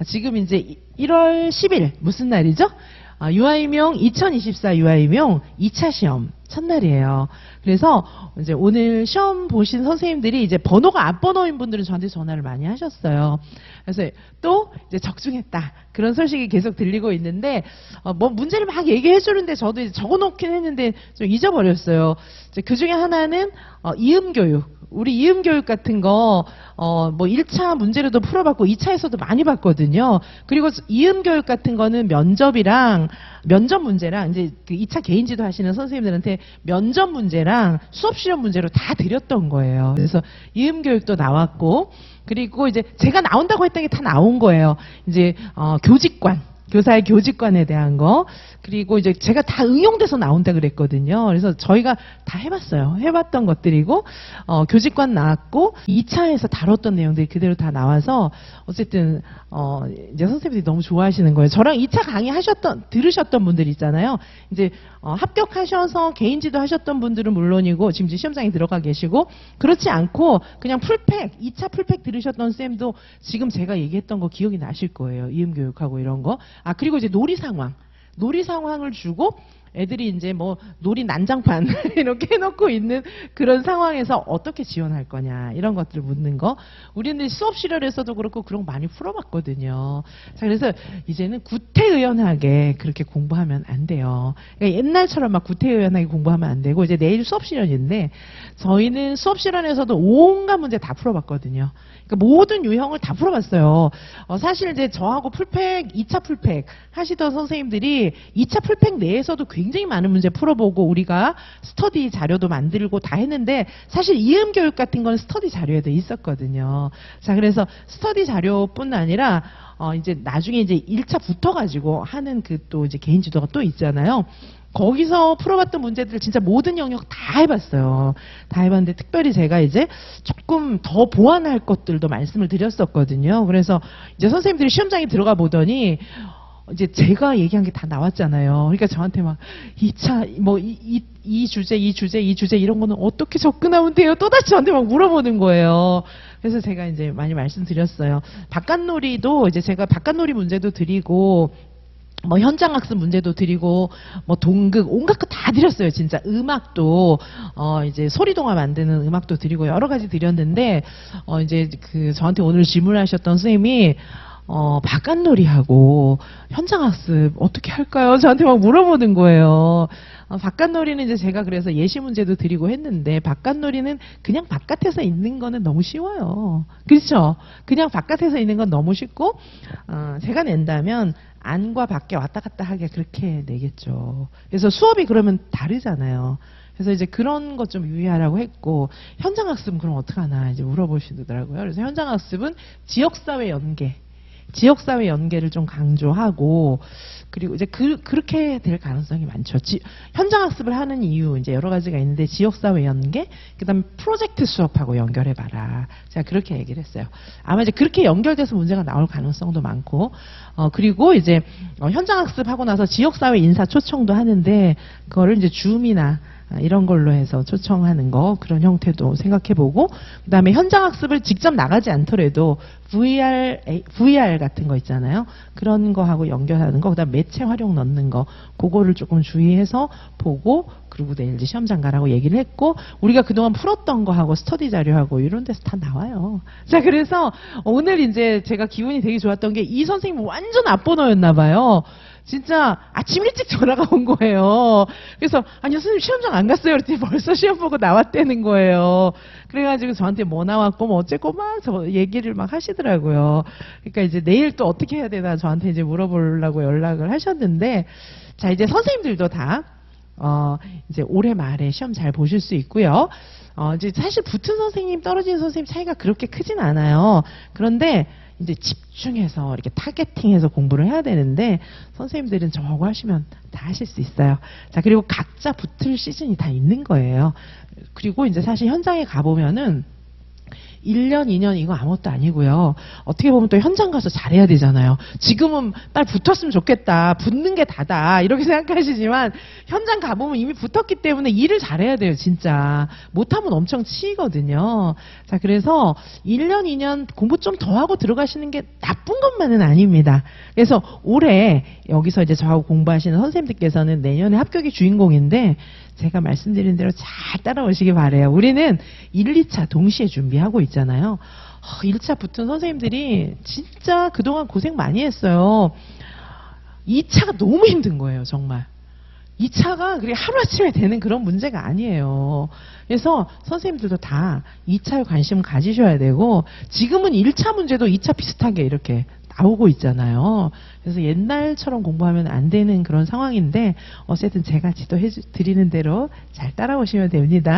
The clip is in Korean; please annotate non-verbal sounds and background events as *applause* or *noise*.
아, 지금 이제 1월 10일 무슨 날이죠? 아, 유아임용 2024 유아임용 2차 시험 첫날이에요. 그래서 이제 오늘 시험 보신 선생님들이 이제 번호가 앞번호인 분들은 저한테 전화를 많이 하셨어요. 그래서 또 이제 적중했다 그런 소식이 계속 들리고 있는데 어, 뭐 문제를 막 얘기해 주는데 저도 이제 적어놓긴 했는데 좀 잊어버렸어요. 그 중에 하나는 어, 이음 교육. 우리 이음 교육 같은 거, 어, 뭐 1차 문제로도 풀어봤고 2차에서도 많이 봤거든요. 그리고 이음 교육 같은 거는 면접이랑, 면접 문제랑, 이제 그 2차 개인지도 하시는 선생님들한테 면접 문제랑 수업 시험 문제로 다 드렸던 거예요. 그래서 이음 교육도 나왔고, 그리고 이제 제가 나온다고 했던 게 다 나온 거예요. 이제, 어, 교직관. 교사의 교직관에 대한 거 그리고 이제 제가 다 응용돼서 나온다 그랬거든요. 그래서 저희가 다 해봤어요. 해봤던 것들이고 어, 교직관 나왔고 2차에서 다뤘던 내용들이 그대로 다 나와서 어쨌든 어, 이제 선생님들이 너무 좋아하시는 거예요. 저랑 2차 강의 하셨던 들으셨던 분들 있잖아요. 이제 어, 합격하셔서 개인지도 하셨던 분들은 물론이고 지금 시험장에 들어가 계시고 그렇지 않고 그냥 풀팩 2차 풀팩 들으셨던 쌤도 지금 제가 얘기했던 거 기억이 나실 거예요. 이음 교육하고 이런 거. 아 그리고 이제 놀이 상황. 놀이 상황을 주고 애들이 이제 뭐 놀이 난장판 *laughs* 이렇게 해놓고 있는 그런 상황에서 어떻게 지원할 거냐 이런 것들을 묻는 거 우리는 수업 시절에서도 그렇고 그런 거 많이 풀어봤거든요. 자 그래서 이제는 구태의연하게 그렇게 공부하면 안 돼요. 그러니까 옛날처럼 막 구태의연하게 공부하면 안 되고 이제 내일 수업 시간인데 저희는 수업 시간에서도 온갖 문제 다 풀어봤거든요. 그러니까 모든 유형을 다 풀어봤어요. 어, 사실 이제 저하고 풀팩, 2차 풀팩 하시던 선생님들이 2차 풀팩 내에서도 많은 문제 풀어보고 우리가 스터디 자료도 만들고 다 했는데 사실 이음 교육 같은 건 스터디 자료에도 있었거든요. 자, 그래서 스터디 자료뿐 아니라 어, 이제 나중에 이제 1차 붙어 가지고 하는 그 또 이제 개인 지도가 또 있잖아요. 거기서 풀어봤던 문제들을 진짜 모든 영역 다 해봤어요. 다 해봤는데 특별히 제가 이제 조금 더 보완할 것들도 말씀을 드렸었거든요. 그래서 이제 선생님들이 시험장에 들어가 보더니 이제 제가 얘기한 게 다 나왔잖아요. 그러니까 저한테 막 2차 뭐 이 이, 이 주제 이 주제 이 주제 이런 거는 어떻게 접근하면 돼요? 또다시 저한테 막 물어보는 거예요. 그래서 제가 이제 많이 말씀드렸어요. 바깥놀이도 이제 제가 바깥놀이 문제도 드리고 뭐 현장 학습 문제도 드리고 뭐 동극 온갖 거 다 드렸어요 진짜 음악도 어 이제 소리 동화 만드는 음악도 드리고 여러 가지 드렸는데 어 이제 그 저한테 오늘 질문하셨던 선생님이 어 바깥놀이하고 현장 학습 어떻게 할까요? 저한테 막 물어보는 거예요. 어, 바깥놀이는 이제 제가 그래서 예시 문제도 드리고 했는데 바깥놀이는 그냥 바깥에서 있는 거는 너무 쉬워요. 그렇죠? 그냥 바깥에서 있는 건 너무 쉽고 어, 제가 낸다면 안과 밖에 왔다 갔다 하게 그렇게 내겠죠. 그래서 수업이 그러면 다르잖아요. 그래서 이제 그런 것 좀 유의하라고 했고 현장 학습은 그럼 어떻게 하나 이제 물어보시더라고요. 그래서 현장 학습은 지역사회 연계, 지역사회 연계를 좀 강조하고 그리고 이제 그, 그렇게 될 가능성이 많죠. 지- 현장 학습을 하는 이유 이제 여러 가지가 있는데 지역사회 연계, 그다음에 프로젝트 수업하고 연결해 봐라. 제가 그렇게 얘기를 했어요. 아마 이제 그렇게 연결돼서 문제가 나올 가능성도 많고, 어 그리고 이제 어, 현장 학습하고 나서 지역사회 인사 초청도 하는데 그거를 이제 줌이나 아, 이런 걸로 해서 초청하는 거 그런 형태도 생각해보고 그다음에 현장 학습을 직접 나가지 않더라도 VR VR 같은 거 있잖아요 그런 거하고 연결하는 거 그다음 매체 활용 넣는 거 그거를 조금 주의해서 보고 그리고 내일 이제 시험장 가라고 얘기를 했고 우리가 그동안 풀었던 거하고 스터디 자료하고 이런 데서 다 나와요. 자 그래서 오늘 이제 제가 기분이 되게 좋았던 게 이 선생님 완전 앞번호였나 봐요. 진짜 아침 일찍 전화가 온 거예요. 그래서 아니 선생님 시험장 안 갔어요. 그랬더니 벌써 시험 보고 나왔다는 거예요. 그래가지고 저한테 뭐 나왔고 뭐 어쨌고 막 저 얘기를 막 하시더라고요. 그러니까 이제 내일 또 어떻게 해야 되나 저한테 이제 물어보려고 연락을 하셨는데 자 이제 선생님들도 다 어, 이제 올해 말에 시험 잘 보실 수 있고요. 어, 이제 사실 붙은 선생님, 떨어지는 선생님 차이가 그렇게 크진 않아요. 그런데 이제 집중해서 이렇게 타겟팅해서 공부를 해야 되는데 선생님들은 저하고 하시면 다 하실 수 있어요. 자, 그리고 각자 붙을 시즌이 다 있는 거예요. 그리고 이제 사실 현장에 가보면은 1년, 2년 이거 아무것도 아니고요. 어떻게 보면 또 현장 가서 잘해야 되잖아요. 지금은 빨리 붙었으면 좋겠다. 붙는 게 다다. 이렇게 *laughs* 생각하시지만 현장 가보면 이미 붙었기 때문에 일을 잘해야 돼요, 진짜. 못하면 엄청 치이거든요. 자, 그래서 1년, 2년 공부 좀 더 하고 들어가시는 게 나쁜 것만은 아닙니다. 그래서 올해 여기서 이제 저하고 공부하시는 선생님들께서는 내년에 합격의 주인공인데 제가 말씀드린 대로 잘 따라오시기 바래요. 우리는 1, 2차 동시에 준비하고 있잖아요. 1차 붙은 선생님들이 진짜 그동안 고생 많이 했어요. 2차가 너무 힘든 거예요, 정말. 2차가 그게 하루아침에 되는 그런 문제가 아니에요. 그래서 선생님들도 다 2차에 관심 가지셔야 되고, 지금은 1차 문제도 2차 비슷하게 이렇게 나오고 있잖아요. 그래서 옛날처럼 공부하면 안 되는 그런 상황인데, 어쨌든 제가 지도해 드리는 대로 잘 따라오시면 됩니다.